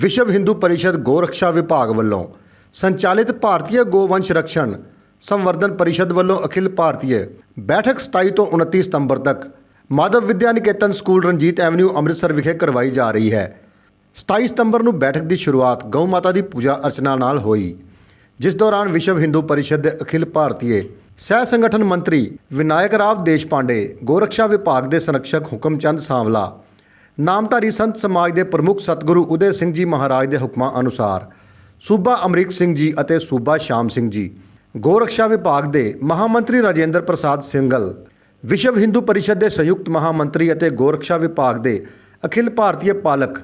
ਵਿਸ਼ਵ ਹਿੰਦੂ ਪਰਿਸ਼ਦ ਗੋ ਗੋਰਖਸ਼ਾ ਵਿਭਾਗ ਵੱਲੋਂ ਸੰਚਾਲਿਤ ਭਾਰਤੀ ਗੋਵੰਸ਼ ਰਕਸ਼ਣ ਸੰਵਰਧਨ ਪਰਿਸ਼ਦ ਵੱਲੋਂ ਅਖਿਲ ਭਾਰਤੀ ਬੈਠਕ 27 ਤੋਂ 29 ਸਤੰਬਰ ਤੱਕ ਮਾਧਵ ਵਿਦਿਆ ਨਿਕੇਤਨ ਸਕੂਲ ਰਣਜੀਤ ਐਵਨਿਊ ਅੰਮ੍ਰਿਤਸਰ ਵਿਖੇ ਕਰਵਾਈ ਜਾ ਰਹੀ ਹੈ। 27 ਸਤੰਬਰ ਨੂੰ ਬੈਠਕ ਦੀ ਸ਼ੁਰੂਆਤ ਗਊ ਮਾਤਾ ਦੀ ਪੂਜਾ ਅਰਚਨਾ ਨਾਲ ਹੋਈ, ਜਿਸ ਦੌਰਾਨ ਵਿਸ਼ਵ ਹਿੰਦੂ ਪਰਿਸ਼ਦ ਦੇ ਅਖਿਲ ਭਾਰਤੀ ਸਹਿ ਸੰਗਠਨ ਮੰਤਰੀ ਵਿਨਾਇਕ ਰਾਵ ਦੇਸ਼ਪਾਂਡੇ ਗੋਰਖਸ਼ਾ ਵਿਭਾਗ ਦੇ ਸੰਰਕਸ਼ਕ ਹੁਕਮਚੰਦ ਸਾਂਵਲਾ ਨਾਮਧਾਰੀ ਸੰਤ ਸਮਾਜ ਦੇ ਪ੍ਰਮੁੱਖ ਸਤਿਗੁਰੂ ਉਦੇ ਸਿੰਘ ਜੀ ਮਹਾਰਾਜ ਦੇ ਹੁਕਮਾਂ ਅਨੁਸਾਰ ਸੂਬਾ ਅਮਰੀਕ ਸਿੰਘ ਜੀ ਅਤੇ ਸੂਬਾ ਸ਼ਾਮ ਸਿੰਘ ਜੀ ਗੋਰਖਸ਼ਾ ਵਿਭਾਗ ਦੇ ਮਹਾਮੰਤਰੀ ਰਾਜੇਂਦਰ ਪ੍ਰਸਾਦ ਸਿੰਘਲ ਵਿਸ਼ਵ ਹਿੰਦੂ ਪਰਿਸ਼ਦ ਦੇ ਸੰਯੁਕਤ ਮਹਾਮੰਤਰੀ ਅਤੇ ਗੋਰਖਸ਼ਾ ਵਿਭਾਗ ਦੇ ਅਖਿਲ ਭਾਰਤੀ ਪਾਲਕ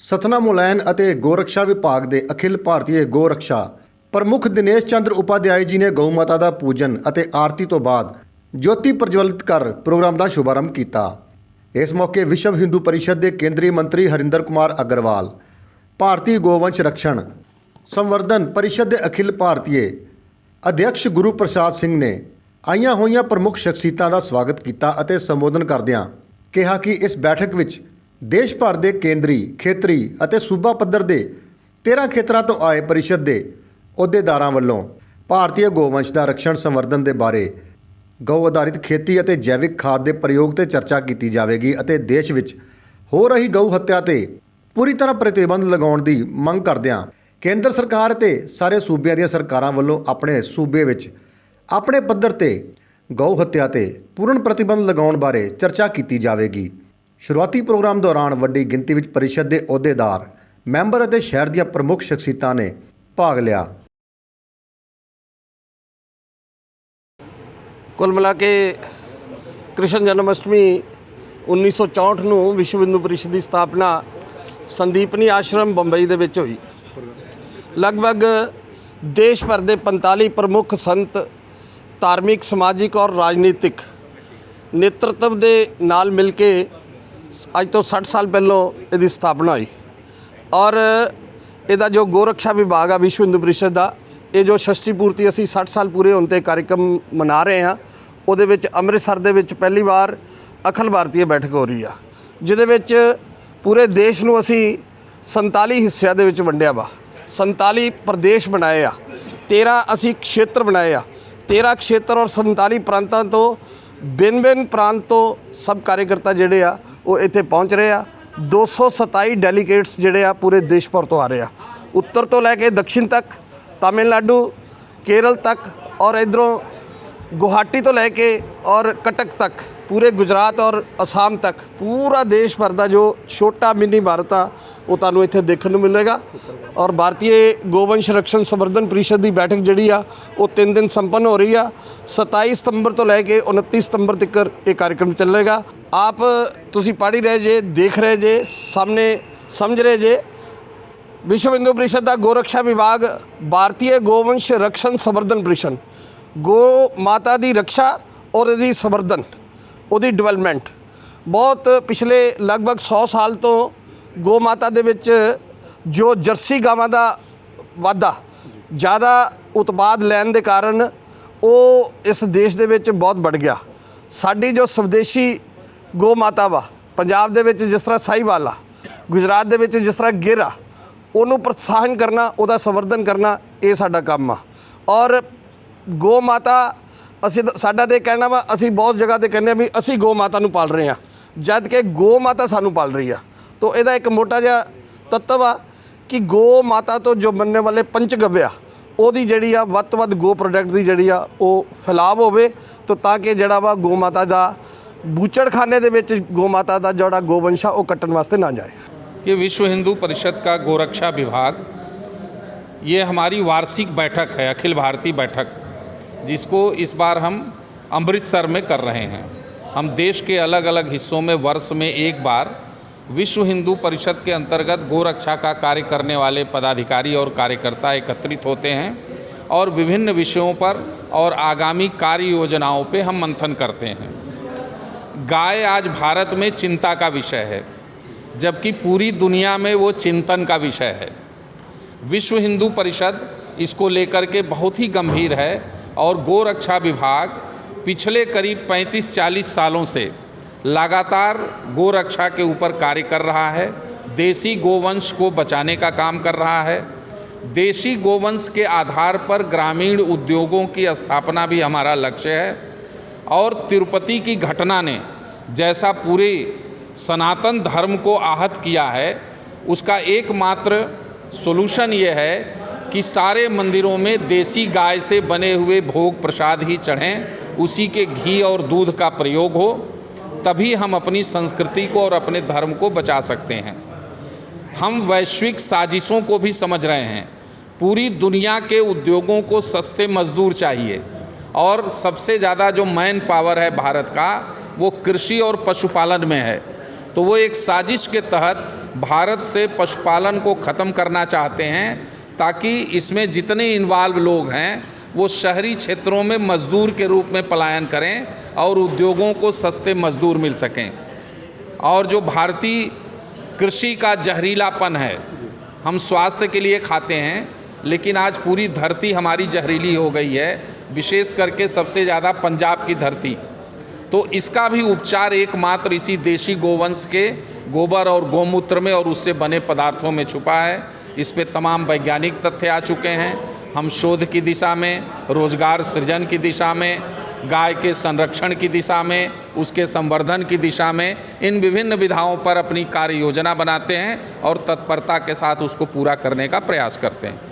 ਸਤਨਾ ਮੁਲੈਨ ਅਤੇ ਗੋਰਖਸ਼ਾ ਵਿਭਾਗ ਦੇ ਅਖਿਲ ਭਾਰਤੀय ਗੋਰਖਸ਼ਾ ਪ੍ਰਮੁੱਖ ਦਿਨੇਸ਼ ਚੰਦਰ ਉਪਾਧਿਆਏ ਜੀ ਨੇ ਗਊ ਮਾਤਾ ਦਾ ਪੂਜਨ ਅਤੇ ਆਰਤੀ ਤੋਂ ਬਾਅਦ ਜੋਤੀ ਪ੍ਰਜਵਲਿਤ ਕਰ ਪ੍ਰੋਗਰਾਮ ਦਾ ਸ਼ੁਭਾਰੰਭ ਕੀਤਾ। ਇਸ ਮੌਕੇ ਵਿਸ਼ਵ ਹਿੰਦੂ ਪਰਿਸ਼ਦ ਦੇ ਕੇਂਦਰੀ ਮੰਤਰੀ ਹਰਿੰਦਰ ਕੁਮਾਰ ਅਗਰਵਾਲ, ਭਾਰਤੀ ਗੋਵੰਸ਼ ਰਕਸ਼ਣ ਸੰਵਰਧਨ ਪਰਿਸ਼ਦ ਦੇ ਅਖਿਲ ਭਾਰਤੀय ਅਧਿਕਸ਼ ਗੁਰੂ ਪ੍ਰਸਾਦ ਸਿੰਘ ਨੇ ਆਈਆਂ ਹੋਈਆਂ ਪ੍ਰਮੁੱਖ ਸ਼ਖਸੀਅਤਾਂ ਦਾ ਸਵਾਗਤ ਕੀਤਾ ਅਤੇ ਸੰਬੋਧਨ ਕਰਦਿਆਂ ਕਿਹਾ ਕਿ ਇਸ ਬੈਠਕ ਵਿੱਚ ਦੇਸ਼ ਭਰ ਦੇ ਕੇਂਦਰੀ, ਖੇਤਰੀ ਅਤੇ ਸੂਬਾ ਪੱਧਰ ਦੇ 13 ਖੇਤਰਾਂ ਤੋਂ ਆਏ ਪਰਿਸ਼ਦ ਦੇ ਅਹੁਦੇਦਾਰਾਂ ਵੱਲੋਂ ਭਾਰਤੀ ਗੋਵੰਸ਼ ਦਾ ਰਕਸ਼ਣ ਸੰਵਰਧਨ ਦੇ ਬਾਰੇ ਗਊ ਆਧਾਰਿਤ ਖੇਤੀ ਅਤੇ ਜੈਵਿਕ ਖਾਦ ਦੇ ਪ੍ਰਯੋਗ ਤੇ ਚਰਚਾ ਕੀਤੀ ਜਾਵੇਗੀ ਅਤੇ ਦੇਸ਼ ਵਿੱਚ ਹੋ ਰਹੀ ਗਊ ਹੱਤਿਆ ਤੇ ਪੂਰੀ ਤਰ੍ਹਾਂ ਪ੍ਰਤੀਬੰਧ ਲਗਾਉਣ ਦੀ ਮੰਗ ਕਰਦਿਆਂ ਕੇਂਦਰ ਸਰਕਾਰ ਤੇ ਸਾਰੇ ਸੂਬਿਆਂ ਦੀਆਂ ਸਰਕਾਰਾਂ ਵੱਲੋਂ ਆਪਣੇ ਸੂਬੇ ਵਿੱਚ ਆਪਣੇ ਪੱਧਰ ਤੇ ਗਊ ਹੱਤਿਆ ਤੇ ਪੂਰਨ ਪ੍ਰਤੀਬੰਧ ਲਗਾਉਣ ਬਾਰੇ ਚਰਚਾ ਕੀਤੀ ਜਾਵੇਗੀ। ਸ਼ੁਰੂਆਤੀ ਪ੍ਰੋਗਰਾਮ ਦੌਰਾਨ ਵੱਡੀ ਗਿਣਤੀ ਵਿੱਚ ਪਰਿਸ਼ਦ ਦੇ ਅਹੁਦੇਦਾਰ, ਮੈਂਬਰ ਅਤੇ ਸ਼ਹਿਰ ਦੀਆਂ ਪ੍ਰਮੁੱਖ ਸ਼ਖਸੀਅਤਾਂ ਨੇ ਭਾਗ ਲਿਆ। ਕੁੱਲ ਮਿਲਾ ਕੇ ਕ੍ਰਿਸ਼ਨ ਜਨਮ ਅਸ਼ਟਮੀ 1964 ਨੂੰ ਵਿਸ਼ਵ ਹਿੰਦੂ ਪਰਿਸ਼ਦ ਦੀ ਸਥਾਪਨਾ ਸੰਦੀਪਨੀ ਆਸ਼ਰਮ ਬੰਬਈ ਦੇ ਵਿੱਚ ਹੋਈ। ਲਗਭਗ ਦੇਸ਼ ਭਰ ਦੇ 45 ਪ੍ਰਮੁੱਖ ਸੰਤ ਧਾਰਮਿਕ, ਸਮਾਜਿਕ ਔਰ ਰਾਜਨੀਤਿਕ ਨੇਤਰਤਵ ਦੇ ਨਾਲ ਮਿਲ ਕੇ ਅੱਜ ਤੋਂ 60 ਸਾਲ ਪਹਿਲਾਂ ਇਹਦੀ ਸਥਾਪਨਾ ਹੋਈ। ਔਰ ਇਹਦਾ ਜੋ ਗੋਰਖਸ਼ਾ ਵਿਭਾਗ ਆ ਵਿਸ਼ਵ ਹਿੰਦੂ ਪਰਿਸ਼ਦ ਦਾ ਇਹ ਜੋ ਸ਼ਸ਼ਟੀ ਪੂਰਤੀ ਅਸੀਂ 60 ਸਾਲ ਪੂਰੇ ਹੋਣ ਤੇ ਕਾਰਜਕ੍ਰਮ ਮਨਾ ਰਹੇ ਹਾਂ, ਉਹਦੇ ਵਿੱਚ ਅੰਮ੍ਰਿਤਸਰ ਦੇ ਵਿੱਚ ਪਹਿਲੀ ਵਾਰ ਅਖਲ ਭਾਰਤੀ ਬੈਠਕ ਹੋ ਰਹੀ ਆ, ਜਿਹਦੇ ਵਿੱਚ ਪੂਰੇ ਦੇਸ਼ ਨੂੰ ਅਸੀਂ 47 ਹਿੱਸਿਆਂ ਦੇ ਵਿੱਚ ਵੰਡਿਆ ਵਾ 47 ਪ੍ਰਦੇਸ਼ ਬਣਾਏ ਆ 13 ਅਸੀਂ ਖੇਤਰ ਬਣਾਏ ਆ 13 ਖੇਤਰ ਔਰ 47 ਪ੍ਰਾਂਤਾਂ ਤੋਂ ਬਿਨ-ਬਿਨ ਪ੍ਰਾਂਤ ਤੋਂ ਸਭ ਕਾਰਜਕਰਤਾ ਜਿਹੜੇ ਆ, ਉਹ ਇੱਥੇ ਪਹੁੰਚ ਰਹੇ ਆ 227 ਡੈਲੀਗੇਟਸ ਜਿਹੜੇ ਆ ਪੂਰੇ ਦੇਸ਼ ਭਰ ਤੋਂ ਆ ਰਹੇ ਆ, ਉੱਤਰ ਤੋਂ ਲੈ ਕੇ ਦੱਖਣ ਤੱਕ ਤਾਮਿਲਨਾਡੂ, ਕੇਰਲ ਤੱਕ ਔਰ ਇਧਰੋਂ ਗੁਹਾਟੀ ਤੋਂ ਲੈ ਕੇ ਔਰ ਕਟਕ ਤੱਕ, ਪੂਰੇ ਗੁਜਰਾਤ ਔਰ ਅਸਾਮ ਤੱਕ, ਪੂਰਾ ਦੇਸ਼ ਭਰ ਦਾ ਜੋ ਛੋਟਾ ਮਿੰਨੀ ਭਾਰਤ ਆ, ਉਹ ਤੁਹਾਨੂੰ ਇੱਥੇ ਦੇਖਣ ਨੂੰ ਮਿਲੇਗਾ। ਔਰ ਭਾਰਤੀ ਗੋਵੰਸ਼ ਰਕਸ਼ਣ ਸੰਵਰਧਨ ਪਰਿਸ਼ਦ ਦੀ ਬੈਠਕ ਜਿਹੜੀ ਆ, ਉਹ 3 ਦਿਨ ਸੰਪੰਨ ਹੋ ਰਹੀ ਆ। 27 ਸਤੰਬਰ ਤੋਂ ਲੈ ਕੇ 29 ਸਤੰਬਰ ਤੱਕ ਇਹ ਕਾਰਜਕ੍ਰਮ ਚੱਲੇਗਾ। ਆਪ ਤੁਸੀਂ ਪੜ੍ਹ ਹੀ ਰਹੇ ਜੇ, ਦੇਖ ਰਹੇ ਜੇ, ਸਾਹਮਣੇ ਸਮਝ ਰਹੇ ਜੇ ਵਿਸ਼ਵ ਹਿੰਦੂ ਪਰਿਸ਼ਦ ਦਾ ਗੋਰਖਸ਼ਾ ਵਿਭਾਗ ਭਾਰਤੀ ਗੋਵੰਸ਼ ਰਕਸ਼ਣ ਸੰਵਰਧਨ ਪ੍ਰੀਸ਼ਨ ਗੋ ਮਾਤਾ ਦੀ ਰੱਖਿਆ ਔਰ ਇਹਦੀ ਸੰਵਰਧਨ, ਉਹਦੀ ਡਿਵੈਲਪਮੈਂਟ। ਬਹੁਤ ਪਿਛਲੇ ਲਗਭਗ 100 ਸਾਲ ਤੋਂ ਗੋ ਮਾਤਾ ਦੇ ਵਿੱਚ ਜੋ ਜਰਸੀ ਗਾਵਾਂ ਦਾ ਵਾਧਾ, ਜ਼ਿਆਦਾ ਉਤਪਾਦ ਲੈਣ ਦੇ ਕਾਰਨ ਉਹ ਇਸ ਦੇਸ਼ ਦੇ ਵਿੱਚ ਬਹੁਤ ਵੱਧ ਗਿਆ। ਸਾਡੀ ਜੋ ਸਵਦੇਸ਼ੀ ਗੋ ਮਾਤਾ ਵਾ, ਪੰਜਾਬ ਦੇ ਵਿੱਚ ਜਿਸ ਤਰ੍ਹਾਂ ਸਾਹੀਵਾਲ ਆ, ਗੁਜਰਾਤ ਦੇ ਵਿੱਚ ਜਿਸ ਤਰ੍ਹਾਂ ਗਿਰ ਆ ਉਹਨੂੰ ਪ੍ਰੋਤਸਾਹਨ ਕਰਨਾ, ਉਹਦਾ ਸੰਵਰਧਨ ਕਰਨਾ, ਇਹ ਸਾਡਾ ਕੰਮ ਆ। ਔਰ ਗੋ ਮਾਤਾ, ਅਸੀਂ ਤਾਂ- ਸਾਡਾ ਤੇ ਕਹਿਣਾ ਵਾ, ਅਸੀਂ ਬਹੁਤ ਜਗ੍ਹਾ ਤੇ ਕਹਿੰਦੇ ਆ ਵੀ ਅਸੀਂ ਗੋ ਮਾਤਾ ਨੂੰ ਪਾਲ ਰਹੇ ਆ। ਜਦ ਕਿ ਗੋ ਮਾਤਾ ਸਾਨੂੰ ਪਾਲ ਰਹੀ ਆ। ਤੋ ਇਹਦਾ ਇੱਕ ਮੋਟਾ ਜਿਹਾ ਤੱਤਵ ਆ ਕਿ ਗੋ ਮਾਤਾ ਤੋਂ ਜੋ ਬਣਨੇ ਵਾਲੇ ਪੰਚਗਵਿਆ ਉਹਦੀ ਜਿਹੜੀ ਆ ਵੱਧ ਤੋਂ ਵੱਧ ਗੋ ਪ੍ਰੋਡਕਟ ਦੀ ਜਿਹੜੀ ਆ, ਉਹ ਫੈਲਾਵ ਹੋਵੇ। ਤੋ ਤਾਂ ਕਿ ਜਿਹੜਾ ਵਾ ਗੋ ਮਾਤਾ ਦਾ ਬੂਚੜਖਾਨੇ ਦੇ ਵਿੱਚ ਗੋ ਮਾਤਾ ਦਾ ਜਿਹੜਾ ਗੋਵੰਸ਼ਾ ਉਹ ਕੱਟਣ ਵਾਸਤੇ ਨਾ ਜਾਏ। ये विश्व हिंदू परिषद का गोरक्षा विभाग, ये हमारी वार्षिक बैठक है, अखिल भारतीय बैठक, जिसको इस बार हम अमृतसर में कर रहे हैं। हम देश के अलग अलग हिस्सों में वर्ष में एक बार विश्व हिंदू परिषद के अंतर्गत गोरक्षा का कार्य करने वाले पदाधिकारी और कार्यकर्ता एकत्रित होते हैं और विभिन्न विषयों पर और आगामी कार्य योजनाओं पर हम मंथन करते हैं। गाय आज भारत में चिंता का विषय है। जबकि पूरी दुनिया में वो चिंतन का विषय है। विश्व हिंदू परिषद इसको लेकर के बहुत ही गंभीर है और गोरक्षा विभाग पिछले करीब 35-40 सालों से लगातार गोरक्षा के ऊपर कार्य कर रहा है। देसी गोवंश को बचाने का काम कर रहा है। देशी गोवंश के आधार पर ग्रामीण उद्योगों की स्थापना भी हमारा लक्ष्य है और तिरुपति की घटना ने जैसा पूरे सनातन धर्म को आहत किया है, उसका एकमात्र सोल्यूशन ये है कि सारे मंदिरों में देसी गाय से बने हुए भोग प्रसाद ही चढ़ें, उसी के घी और दूध का प्रयोग हो, तभी हम अपनी संस्कृति को और अपने धर्म को बचा सकते हैं। हम वैश्विक साजिशों को भी समझ रहे हैं। पूरी दुनिया के उद्योगों को सस्ते मजदूर चाहिए और सबसे ज़्यादा जो मैन पावर है भारत का, वो कृषि और पशुपालन में है। तो वो एक साजिश के तहत भारत से पशुपालन को ख़त्म करना चाहते हैं ताकि इसमें जितने इन्वॉल्व लोग हैं, वो शहरी क्षेत्रों में मजदूर के रूप में पलायन करें और उद्योगों को सस्ते मजदूर मिल सकें। और जो भारतीय कृषि का जहरीलापन है, हम स्वास्थ्य के लिए खाते हैं, लेकिन आज पूरी धरती हमारी जहरीली हो गई है, विशेष करके सबसे ज़्यादा पंजाब की धरती। तो इसका भी उपचार एकमात्र इसी देशी गोवंश के गोबर और गौमूत्र में और उससे बने पदार्थों में छुपा है। इस पे तमाम वैज्ञानिक तथ्य आ चुके हैं। हम शोध की दिशा में, रोज़गार सृजन की दिशा में, गाय के संरक्षण की दिशा में, उसके संवर्धन की दिशा में, इन विभिन्न विधाओं पर अपनी कार्य योजना बनाते हैं और तत्परता के साथ उसको पूरा करने का प्रयास करते हैं।